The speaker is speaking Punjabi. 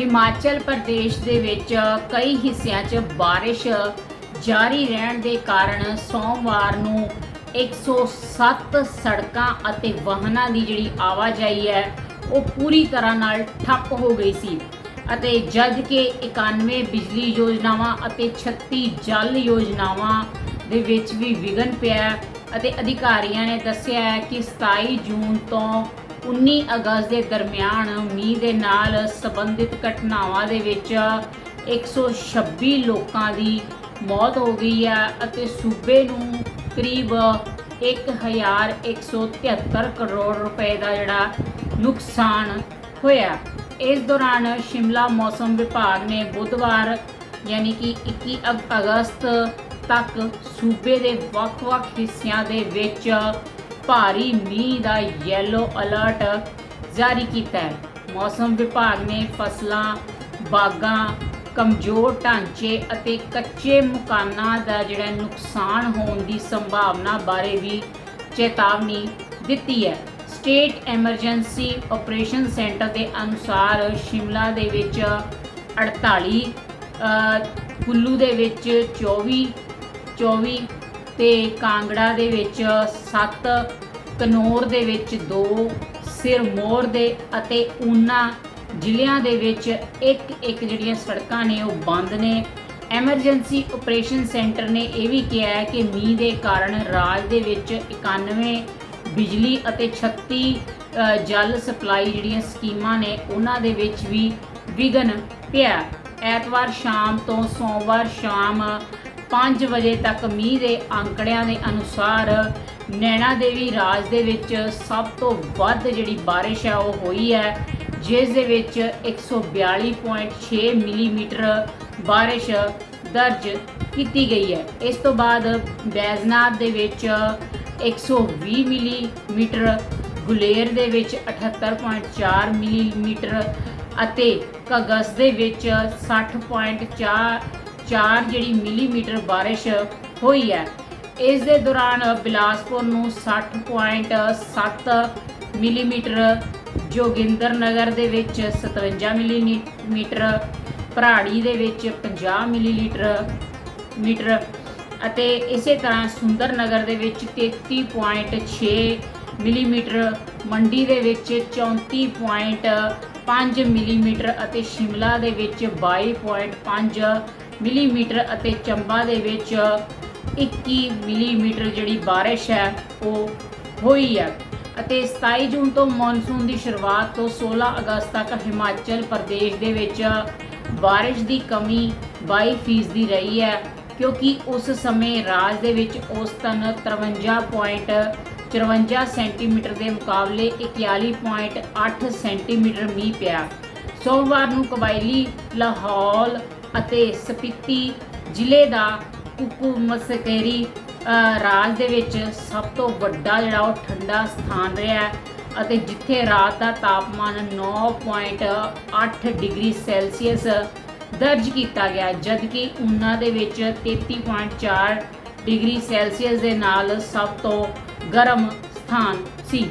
ਹਿਮਾਚਲ ਪ੍ਰਦੇਸ਼ ਦੇ ਵਿੱਚ ਕਈ ਹਿੱਸਿਆਂ 'ਚ ਬਾਰਿਸ਼ ਜਾਰੀ ਰਹਿਣ ਦੇ ਕਾਰਨ ਸੋਮਵਾਰ ਨੂੰ 107 ਸੜਕਾਂ ਅਤੇ ਵਾਹਨਾਂ ਦੀ ਜਿਹੜੀ ਆਵਾਜਾਈ ਹੈ, ਉਹ ਪੂਰੀ ਤਰ੍ਹਾਂ ਨਾਲ ਠੱਪ ਹੋ ਗਈ ਸੀ ਅਤੇ ਜਦ ਕਿ 91 ਬਿਜਲੀ ਯੋਜਨਾਵਾਂ ਅਤੇ 36 ਜਲ ਯੋਜਨਾਵਾਂ ਦੇ ਵਿੱਚ ਵੀ ਵਿਘਨ ਪਿਆ ਅਤੇ ਅਧਿਕਾਰੀਆਂ ਨੇ ਦੱਸਿਆ ਹੈ ਕਿ 27 ਜੂਨ ਤੋਂ 19 ਅਗਸਤ ਦੇ ਦਰਮਿਆਨ ਮੀਂਹ ਦੇ ਨਾਲ ਸੰਬੰਧਿਤ ਘਟਨਾਵਾਂ ਦੇ ਵਿੱਚ 126 ਲੋਕਾਂ ਦੀ ਮੌਤ ਹੋ ਗਈ ਹੈ ਅਤੇ ਸੂਬੇ ਨੂੰ ਕਰੀਬ 1173 ਕਰੋੜ ਰੁਪਏ ਦਾ ਜਿਹੜਾ ਨੁਕਸਾਨ ਹੋਇਆ। ਇਸ ਦੌਰਾਨ ਸ਼ਿਮਲਾ ਮੌਸਮ ਵਿਭਾਗ ਨੇ ਬੁੱਧਵਾਰ ਯਾਨੀ ਕਿ 21 ਅਗਸਤ ਤੱਕ ਸੂਬੇ ਦੇ ਵੱਖ-ਵੱਖ ਹਿੱਸਿਆਂ ਦੇ ਵਿੱਚ ਭਾਰੀ ਮੀਂਹ ਦਾ ਯੈਲੋ ਅਲਰਟ ਜਾਰੀ ਕੀਤਾ ਹੈ। ਮੌਸਮ ਵਿਭਾਗ ਨੇ ਫਸਲਾਂ, ਬਾਗਾਂ, ਕਮਜ਼ੋਰ ਢਾਂਚੇ ਅਤੇ ਕੱਚੇ ਮਕਾਨਾਂ ਦਾ ਜਿਹੜਾ ਨੁਕਸਾਨ ਹੋਣ ਦੀ ਸੰਭਾਵਨਾ ਬਾਰੇ ਵੀ ਚੇਤਾਵਨੀ ਦਿੱਤੀ ਹੈ। ਸਟੇਟ ਐਮਰਜੈਂਸੀ ਆਪਰੇਸ਼ਨ ਸੈਂਟਰ ਦੇ ਅਨੁਸਾਰ ਸ਼ਿਮਲਾ ਦੇ ਵਿੱਚ 48 ਕੁੱਲੂ ਦੇ ਵਿੱਚ 24 24 ਤੇ ਕਾਂਗੜਾ ਦੇ ਵਿੱਚ 7 ਕਨੌਰ ਦੇ ਵਿੱਚ 2 ਸਿਰਮੌਰ ਦੇ ਅਤੇ ਊਨਾ ਜ਼ਿਲ੍ਹਿਆਂ ਦੇ ਵਿੱਚ ਇੱਕ ਇੱਕ ਜਿਹੜੀਆਂ ਸੜਕਾਂ ਨੇ ਉਹ ਬੰਦ ਨੇ। ਐਮਰਜੈਂਸੀ ਆਪਰੇਸ਼ਨ ਸੈਂਟਰ ਨੇ ਇਹ ਵੀ ਕਿਹਾ ਹੈ ਕਿ ਮੀਂਹ ਦੇ ਕਾਰਨ ਰਾਜ ਦੇ ਵਿੱਚ 91 ਬਿਜਲੀ ਅਤੇ 36 ਜਲ ਸਪਲਾਈ ਜਿਹੜੀਆਂ ਸਕੀਮਾਂ ਨੇ, ਉਹਨਾਂ ਦੇ ਵਿੱਚ ਵੀ ਵਿਘਨ ਪਿਆ। ਐਤਵਾਰ ਸ਼ਾਮ ਤੋਂ ਸੋਮਵਾਰ ਸ਼ਾਮ 5 ਵਜੇ ਤੱਕ ਮੀਂਹ ਦੇ ਅੰਕੜਿਆਂ ਦੇ ਅਨੁਸਾਰ ਨੈਣਾ ਦੇਵੀ ਰਾਜ ਦੇ ਵਿੱਚ ਸਭ ਤੋਂ ਵੱਧ ਜਿਹੜੀ ਬਾਰਿਸ਼ ਹੈ ਉਹ ਹੋਈ ਹੈ, ਜਿਸ ਦੇ ਵਿੱਚ 142.6 ਮਿਲੀਮੀਟਰ ਬਾਰਿਸ਼ ਦਰਜ ਕੀਤੀ ਗਈ ਹੈ। ਇਸ ਤੋਂ ਬਾਅਦ ਬੈਜ਼ਨਾਥ ਦੇ ਵਿੱਚ 120 ਮਿਲੀਮੀਟਰ, ਗੁਲੇਰ ਦੇ ਵਿੱਚ 78.4 ਮਿਲੀਮੀਟਰ ਅਤੇ ਕਗਸ ਦੇ ਵਿੱਚ 60.4 4 ਜਿਹੜੀ ਮਿਲੀਮੀਟਰ ਬਾਰਿਸ਼ ਹੋਈ ਹੈ। ਇਸ ਦੇ ਦੌਰਾਨ ਬਿਲਾਸਪੁਰ ਨੂੰ 60.7 ਮਿਲੀਮੀਟਰ, ਜੋਗਿੰਦਰ ਨਗਰ ਦੇ ਵਿੱਚ 57 ਮਿਲੀਮੀਟਰ, ਭਰਾੜੀ ਦੇ ਵਿੱਚ 50 ਮਿਲੀਲੀਟਰ ਮੀਟਰ ਅਤੇ ਇਸੇ ਤਰ੍ਹਾਂ ਸੁੰਦਰ ਨਗਰ ਦੇ ਵਿੱਚ 33.6 ਮਿਲੀਮੀਟਰ, ਮੰਡੀ ਦੇ ਵਿੱਚ 34.5 ਮਿਲੀਮੀਟਰ ਅਤੇ ਸ਼ਿਮਲਾ ਦੇ ਵਿੱਚ 22.5 ਮਿਲੀਮੀਟਰ ਅਤੇ ਚੰਬਾ ਦੇ ਵਿੱਚ 21 ਮਿਲੀਮੀਟਰ ਜਿਹੜੀ ਬਾਰਿਸ਼ ਹੈ, ਉਹ ਹੋਈ ਹੈ। ਅਤੇ 27 ਜੂਨ ਤੋਂ ਮੌਨਸੂਨ ਦੀ ਸ਼ੁਰੂਆਤ ਤੋਂ 16 ਅਗਸਤ ਤੱਕ ਹਿਮਾਚਲ ਪ੍ਰਦੇਸ਼ ਦੇ ਵਿੱਚ ਬਾਰਿਸ਼ ਦੀ ਕਮੀ 22% ਦੀ ਰਹੀ ਹੈ, ਕਿਉਂਕਿ ਉਸ ਸਮੇਂ ਰਾਜ ਦੇ ਵਿੱਚ ਔਸਤਨ 53.54 ਸੈਂਟੀਮੀਟਰ ਦੇ ਮੁਕਾਬਲੇ 41.8 ਸੈਂਟੀਮੀਟਰ ਮੀਂਹ ਪਿਆ। ਸੋਮਵਾਰ ਨੂੰ ਕਬਾਇਲੀ, ਲਾਹੌਲ ਅਤੇ ਸਪੀਤੀ ਜ਼ਿਲ੍ਹੇ ਦਾ ਕੁਕੂ ਮਸਕੇਰੀ ਰਾਜ ਦੇ ਵਿੱਚ ਸਭ ਤੋਂ ਵੱਡਾ ਜਿਹੜਾ ਉਹ ਠੰਡਾ ਸਥਾਨ ਰਿਹਾ ਹੈ ਅਤੇ ਜਿੱਥੇ ਰਾਤ ਦਾ ਤਾਪਮਾਨ 9.8 ਡਿਗਰੀ ਸੈਲਸੀਅਸ ਦਰਜ ਕੀਤਾ ਗਿਆ ਜਦਕਿ ਉਨਾ ਦੇ ਵਿੱਚ 33.4 ਡਿਗਰੀ ਸੈਲਸੀਅਸ ਦੇ ਨਾਲ ਸਭ ਤੋਂ ਗਰਮ ਸਥਾਨ ਸੀ।